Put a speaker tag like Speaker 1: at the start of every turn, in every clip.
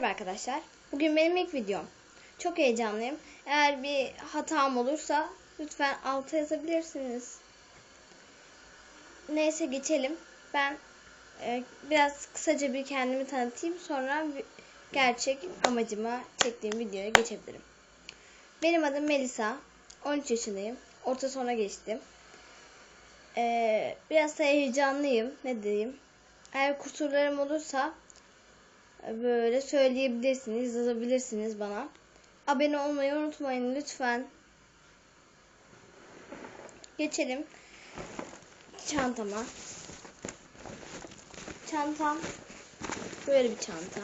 Speaker 1: Merhaba arkadaşlar. Bugün benim ilk videom. Çok heyecanlıyım. Eğer bir hatam olursa lütfen alta yazabilirsiniz. Neyse geçelim. Ben e, biraz kısaca bir kendimi tanıtayım. Sonra gerçek amacıma çektiğim videoya geçebilirim. Benim adım Melisa. 13 yaşındayım. Orta sona geçtim. E, biraz da heyecanlıyım. Ne diyeyim. Eğer kusurlarım olursa böyle söyleyebilirsiniz, yazabilirsiniz bana. Abone olmayı unutmayın lütfen. Geçelim çantama. Çantam böyle bir çanta.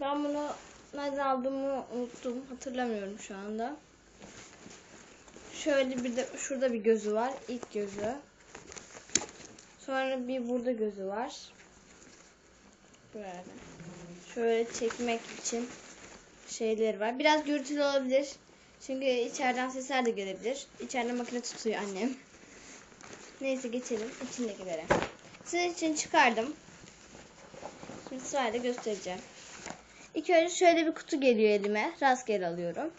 Speaker 1: Ben bunu nereden aldığımı unuttum. Hatırlamıyorum şu anda. Şöyle bir de şurada bir gözü var. İlk gözü. Sonra bir burada gözü var. Böyle. Şöyle çekmek için şeyleri var. Biraz gürültülü olabilir. Çünkü içeriden sesler de gelebilir. İçeride makine tutuyor annem. Neyse geçelim içindekilere. Sizin için çıkardım. Şimdi sırayla göstereceğim. İlk önce şöyle bir kutu geliyor elime. Rastgele alıyorum.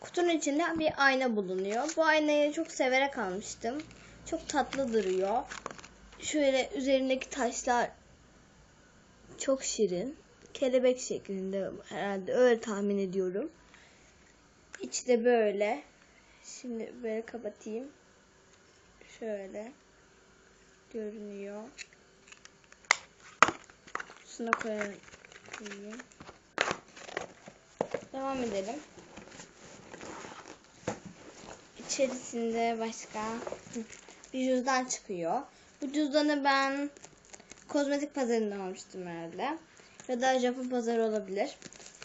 Speaker 1: Kutunun içinde bir ayna bulunuyor. Bu aynayı çok severek almıştım. Çok tatlı duruyor. Şöyle üzerindeki taşlar çok şirin. Kelebek şeklinde herhalde öyle tahmin ediyorum. İçi de böyle. Şimdi böyle kapatayım. Şöyle görünüyor. Koyayım. koyayım. Devam edelim. İçerisinde başka bir cüzdan çıkıyor. Bu cüzdanı ben kozmetik pazarından almıştım herhalde. Ya da Japon pazarı olabilir.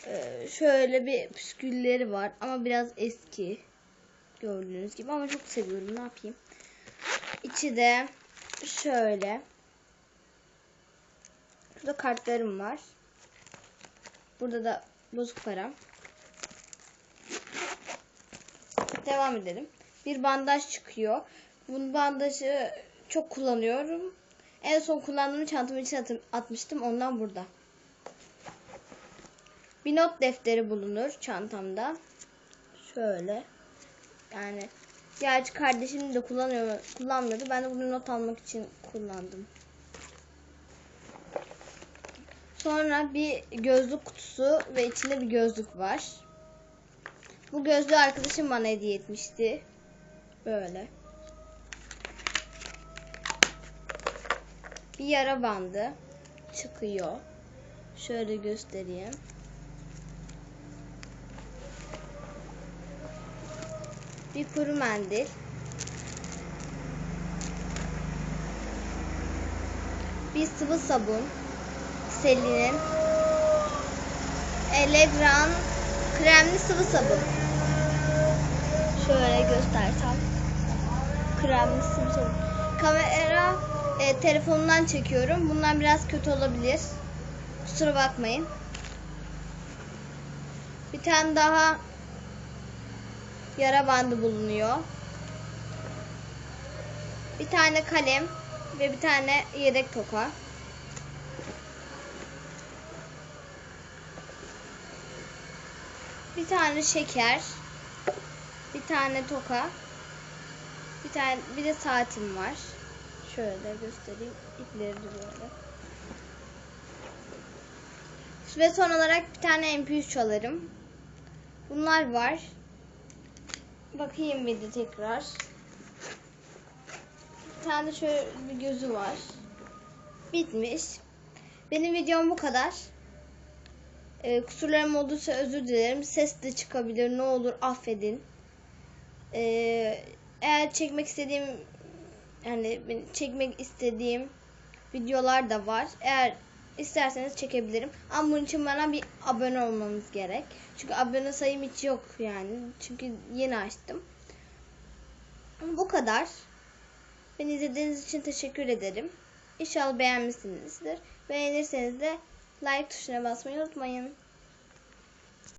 Speaker 1: Ee, şöyle bir püskülleri var ama biraz eski. Gördüğünüz gibi ama çok seviyorum. Ne yapayım? İçi de şöyle. Burada kartlarım var. Burada da bozuk param. Devam edelim. Bir bandaj çıkıyor. Bu bandajı çok kullanıyorum. En son kullandığım çantamın içine atmıştım. Ondan burada. Bir not defteri bulunur çantamda. Şöyle. Yani gerçi kardeşim de kullanıyor, kullanmıyordu. Ben de bunu not almak için kullandım. Sonra bir gözlük kutusu ve içinde bir gözlük var. Bu gözlüğü arkadaşım bana hediye etmişti. Böyle. Bir yara bandı çıkıyor. Şöyle göstereyim. Bir kuru mendil. Bir sıvı sabun. Selin'in. Elegran kremli sıvı sabun. Şöyle göstersem. Kremli sıvı sabun. Kamera e, telefonundan çekiyorum. Bundan biraz kötü olabilir. Kusura bakmayın. Bir tane daha yara bandı bulunuyor. Bir tane kalem ve bir tane yedek toka. Bir tane şeker. Bir tane toka. Bir tane bir de saatim var. Şöyle göstereyim. İpleri de böyle. Ve son olarak bir tane MP3 çalarım. Bunlar var. Bakayım bir de tekrar. Bir tane şöyle bir gözü var. Bitmiş. Benim videom bu kadar. Ee, kusurlarım olduysa özür dilerim. Ses de çıkabilir. Ne olur affedin. Ee, eğer çekmek istediğim yani çekmek istediğim videolar da var. Eğer isterseniz çekebilirim. Ama bunun için bana bir abone olmanız gerek. Çünkü abone sayım hiç yok yani. Çünkü yeni açtım. Bu kadar. Beni izlediğiniz için teşekkür ederim. İnşallah beğenmişsinizdir. Beğenirseniz de like tuşuna basmayı unutmayın.